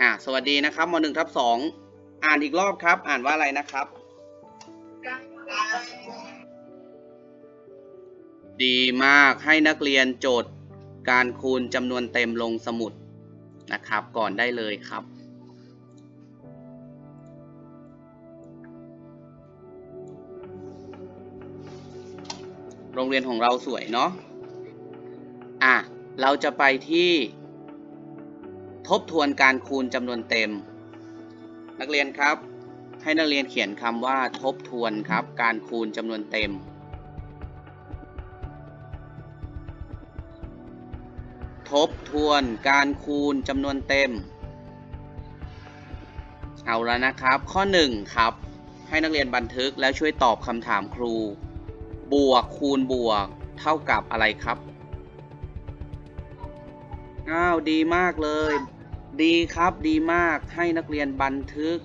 อ่าสวัสดีนะครับมหนึ่งทับสองอ่านอีกรอบครับ อ่านว่าอะไรนะครับ ดีมากให้นักเรียนโจทย์การคูณจำนวนเต็มลงสมุดนะครับ ก่อนได้เลยครับโรงเรียนของเราสวยเนาะ อะ เราจะไปที่ ทบทวนการคูณจำนวนเต็ม นักเรียนครับ ให้นักเรียนเขียนคำว่าทบทวนครับ การคูณจำนวนเต็ม ทบทวนการคูณจำนวนเต็ม เอาแล้วนะครับ ข้อ 1 ครับ ให้นักเรียนบันทึกแล้วช่วยตอบคำถามครู บวกคูณบวก เท่ากับอะไรครับอ้าว ดีมากเลย ดีครับดีมากให้นักเรียนบันทึก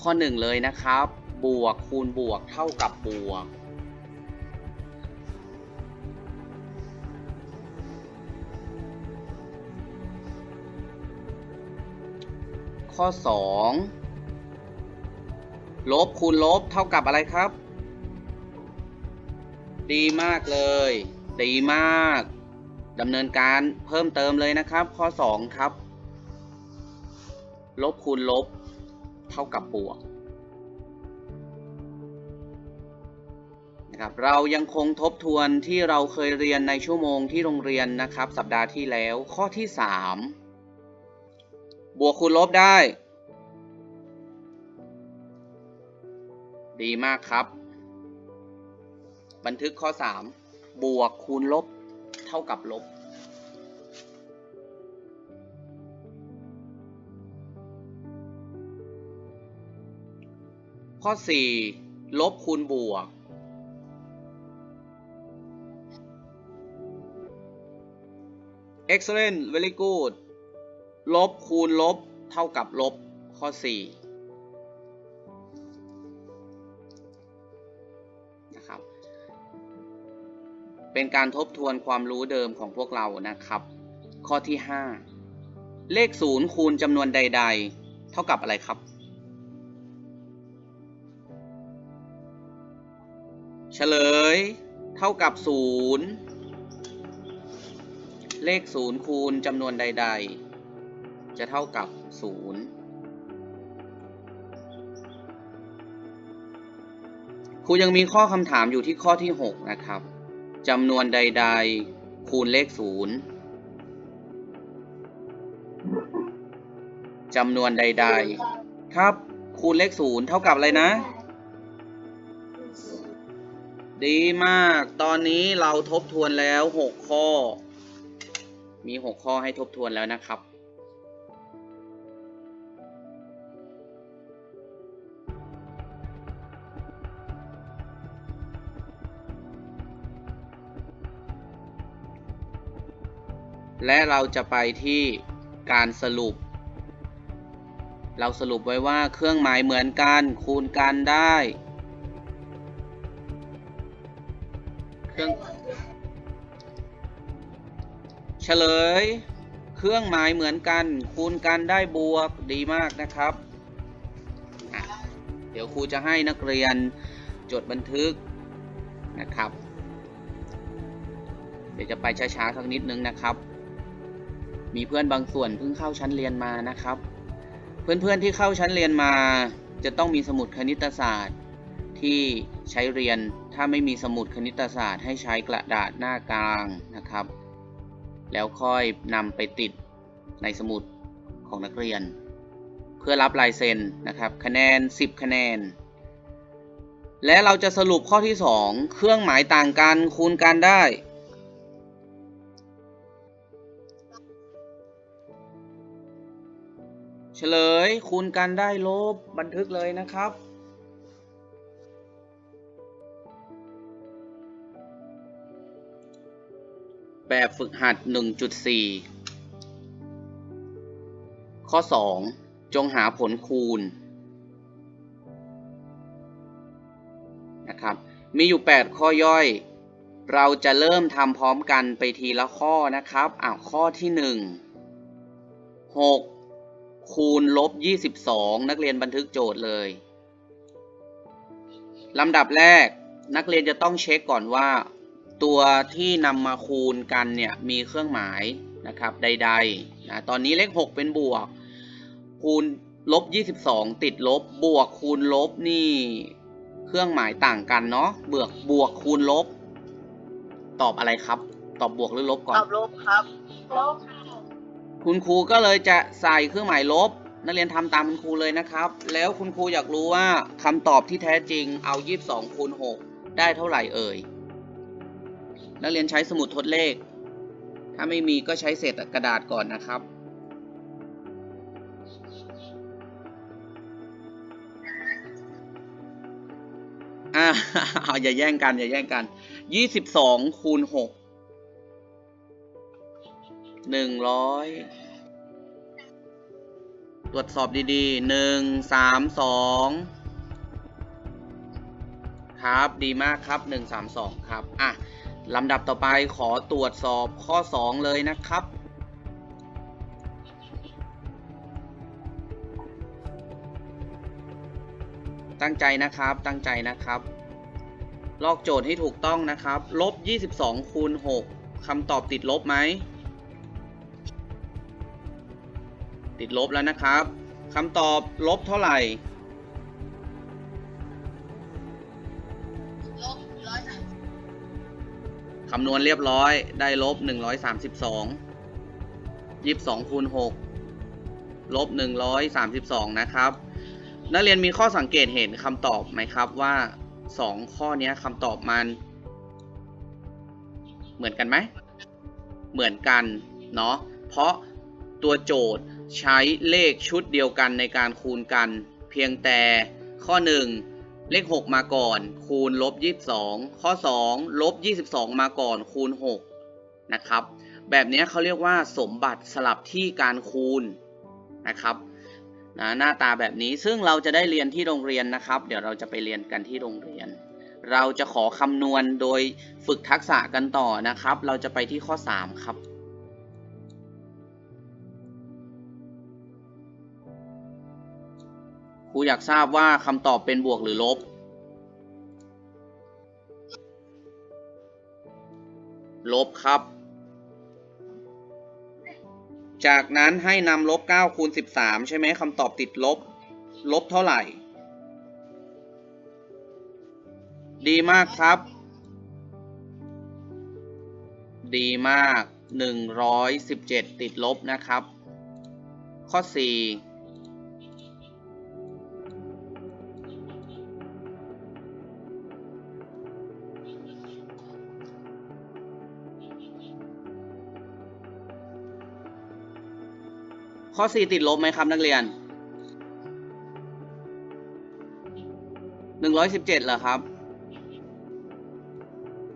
ข้อ1เลยนะครับ บวกคูณบวกเท่ากับบวก ข้อ 2 ลบคูณลบเท่ากับอะไรครับ ดีมากเลย ดีมากดำเนินการเพิ่มเติมเลยนะครับ ข้อ 2 ครับ ลบคูณลบ เท่ากับบวกนะครับเรายังคงทบทวนที่เราเคยเรียนในชั่วโมงที่โรงเรียนนะครับ สัปดาห์ที่แล้วข้อที่ 3 บวกคูณลบได้ ดีมากครับ บันทึกข้อ 3 บวกคูณลบเท่ากับลบ ข้อ 4 ลบคูณบวก excellent very good ลบคูณลบเท่ากับลบข้อ 4 นะครับ เป็นการทบทวนความรู้เดิมของพวกเรานะครับ ข้อที่ 5 เลข 0 คูณจำนวนใด ๆ เท่ากับอะไรครับ เฉลยเท่ากับ 0 เลข 0 คูณจำนวนใด ๆ จะเท่ากับ 0 ครูยังมีข้อคำถามอยู่ที่ข้อที่ 6 นะครับจำนวนใด ๆ คูณเลข 0จำนวนใด ๆ ครับ คูณเลข 0 เท่ากับอะไรนะ ดีมาก ตอนนี้เราทบทวนแล้ว 6 ข้อ มี 6 ข้อให้ทบทวนแล้วนะครับ และเราจะไปที่การสรุป เราสรุปไว้ว่าเครื่องหมายเหมือนกันคูณกันได้ เครื่องเฉลย เครื่องหมายเหมือนกัน คูณกันได้บวกดีมากนะครับ เดี๋ยวครูจะให้นักเรียนจดบันทึกนะครับ เดี๋ยวจะไปช้าๆสักนิดนึงนะครับ มีเพื่อนบางส่วนเพิ่งเข้าชั้นเรียนมานะครับ เพื่อนๆที่เข้าชั้นเรียนมา จะต้องมีสมุดคณิตศาสตร์ที่ใช้เรียน ถ้าไม่มีสมุดคณิตศาสตร์ให้ใช้กระดาษหน้ากลางนะครับ แล้วค่อยนำไปติดในสมุดของนักเรียน เพื่อรับลายเซ็นนะครับ คะแนน 10 คะแนน และเราจะสรุปข้อที่ 2 เครื่องหมายต่างกันคูณกันได้เฉลยคูณกันได้ลบบันทึกเลยนะครับ แบบฝึกหัด 1.4 ข้อ 2 จงหาผลคูณนะครับ มีอยู่ 8 ข้อย่อย เราจะเริ่มทำพร้อมกันไปทีละข้อนะครับอ้าวข้อที่ 1 6 คูณลบยี่สิบสองนักเรียนบันทึกโจทย์เลยลำดับแรกนักเรียนจะต้องเช็คก่อนว่า ตัวที่นำมาคูณกันเนี่ยมีเครื่องหมายนะครับใดๆนะตอนนี้เลข 6 เป็นบวก คูณลบ 22 ติดลบบวกคูณลบนี่เครื่องหมายต่างกันเนาะบวกบวกคูณลบ ตอบอะไรครับ ตอบบวกหรือลบก่อตนอบลบครับ ลบคุณครูก็เลยจะใส่เครื่องหมายลบ นักเรียนทำตามคุณครูเลยนะครับ แล้วคุณครูอยากรู้ว่าคำตอบที่แท้จริงเอา 22คูณ6ได้เท่าไหร่เอ่ย นักเรียนใช้สมุดทดเลข ถ้าไม่มีก็ใช้เศษกระดาษก่อนนะครับ อ่าอย่าแย่งกันอย่าแย่งกัน22คูณ6หนึ่งร้อย ตรวจสอบดีๆ หนึ่ง สาม สองครับ ดีมากครับหนึ่งสามสองครับ อะ ลำดับต่อไปขอตรวจสอบข้อสองเลยนะครับ ตั้งใจนะครับตั้งใจนะครับ ลอกโจทย์ให้ถูกต้องนะครับ ลบ 22 คูณ 6คำตอบติดลบไหม ติดลบแล้วนะครับคำตอบลบเท่าไหร่ คำนวณเรียบร้อยได้ลบ 132 22คูณ6ลบ 132 นะครับ นักเรียนมีข้อสังเกตเห็นคำตอบไหมครับว่า 2 ข้อนี้คำตอบมัน เหมือนกันไหม เหมือนกันเนาะเพราะตัวโจทย์ใช้เลขชุดเดียวกันในการคูณกัน เพียงแต่ข้อ 1 เลข 6 มาก่อน คูณลบ 22 ข้อ 2 ลบ 22 มาก่อน คูณ 6 นะครับ แบบนี้เขาเรียกว่าสมบัติสลับที่การคูณนะครับนะหน้าตาแบบนี้ซึ่งเราจะได้เรียนที่โรงเรียนนะครับ เดี๋ยวเราจะไปเรียนกันที่โรงเรียน เราจะขอคำนวณโดยฝึกทักษะกันต่อนะครับ เราจะไปที่ข้อ 3 ครับ ครูอยากทราบว่าคำตอบเป็นบวกหรือลบ ลบครับ จากนั้นให้นำลบ9คูณ13 ใช่ไหมคำตอบติดลบ ลบเท่าไหร่ ดีมากครับ ดีมาก 117 ติดลบนะครับ ข้อ 4 ข้อ 4 ติดลบไหมครับนักเรียน 117เหรอครับ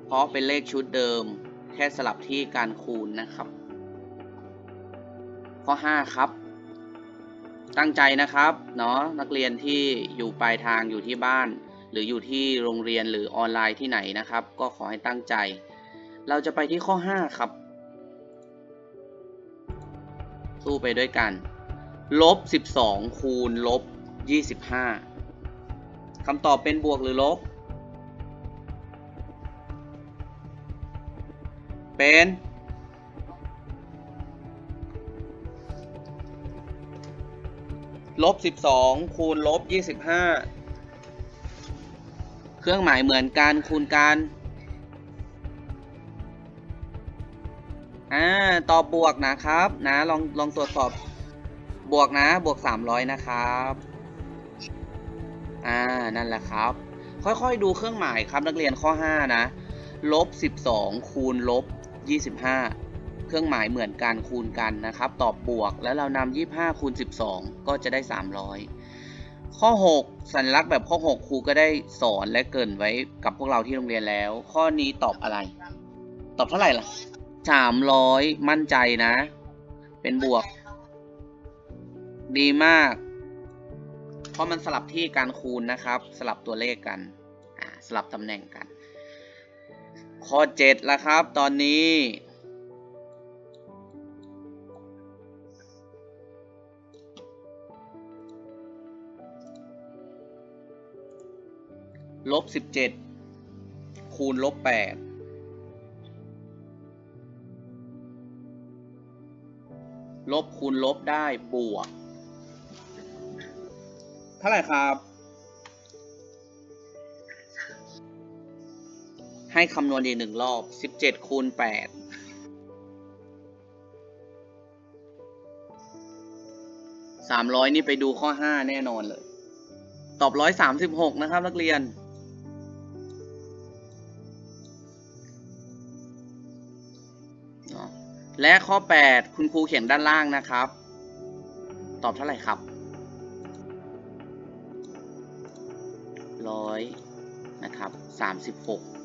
เพราะเป็นเลขชุดเดิม แค่สลับที่การคูณนะครับ ข้อ 5 ครับ ตั้งใจนะครับเนาะนักเรียนที่อยู่ปลายทางอยู่ที่บ้าน หรืออยู่ที่โรงเรียนหรือออนไลน์ที่ไหนนะครับ ก็ขอให้ตั้งใจ เราจะไปที่ข้อ 5 ครับ สู้ไปด้วยกัน ลบ 12 คูณลบ 25คำตอบเป็นบวกหรือลบ เป็น ลบ 12 คูณลบ 25 เครื่องหมายเหมือนกันคูณกัน อ่าตอบบวกนะครับนะลองลองตรวจสอบบวกนะ บวก300นะครับอ่านั่นแหละครับ ค่อยๆดูเครื่องหมายครับนักเรียนข้อ5นะลบ12คูณลบ25เครื่องหมายเหมือนกันคูณกันนะครับ ตอบบวกแล้วเรานำ25คูณ12ก็จะได้300ข้อ 6 สัญลักษณ์แบบข้อ 6 ครูก็ได้สอนและเกินไว้กับพวกเราที่โรงเรียนแล้ว ข้อนี้ตอบอะไร ตอบเท่าไหร่ล่ะ สามร้อยมั่นใจนะ เป็นบวก ดีมาก เพราะมันสลับที่การคูณนะครับ สลับตัวเลขกันสลับตำแหน่งกัน ข้อเจ็ดแล้วครับ ตอนนี้ลบสิบเจ็ดคูณลบแปด ลบคูณลบได้บวก เท่าไหร่ครับ ให้คำนวณอีกหนึ่งรอบสิบเจ็ดคูณแปดสามร้อยนี่ไปดูข้อห้าแน่นอนเลย ตอบร้อยสามสิบหกนะครับ นักเรียน เนาะ และข้อ 8 คุณครูเขียนด้านล่างนะครับ ตอบเท่าไหร่ครับร้อยนะครับ36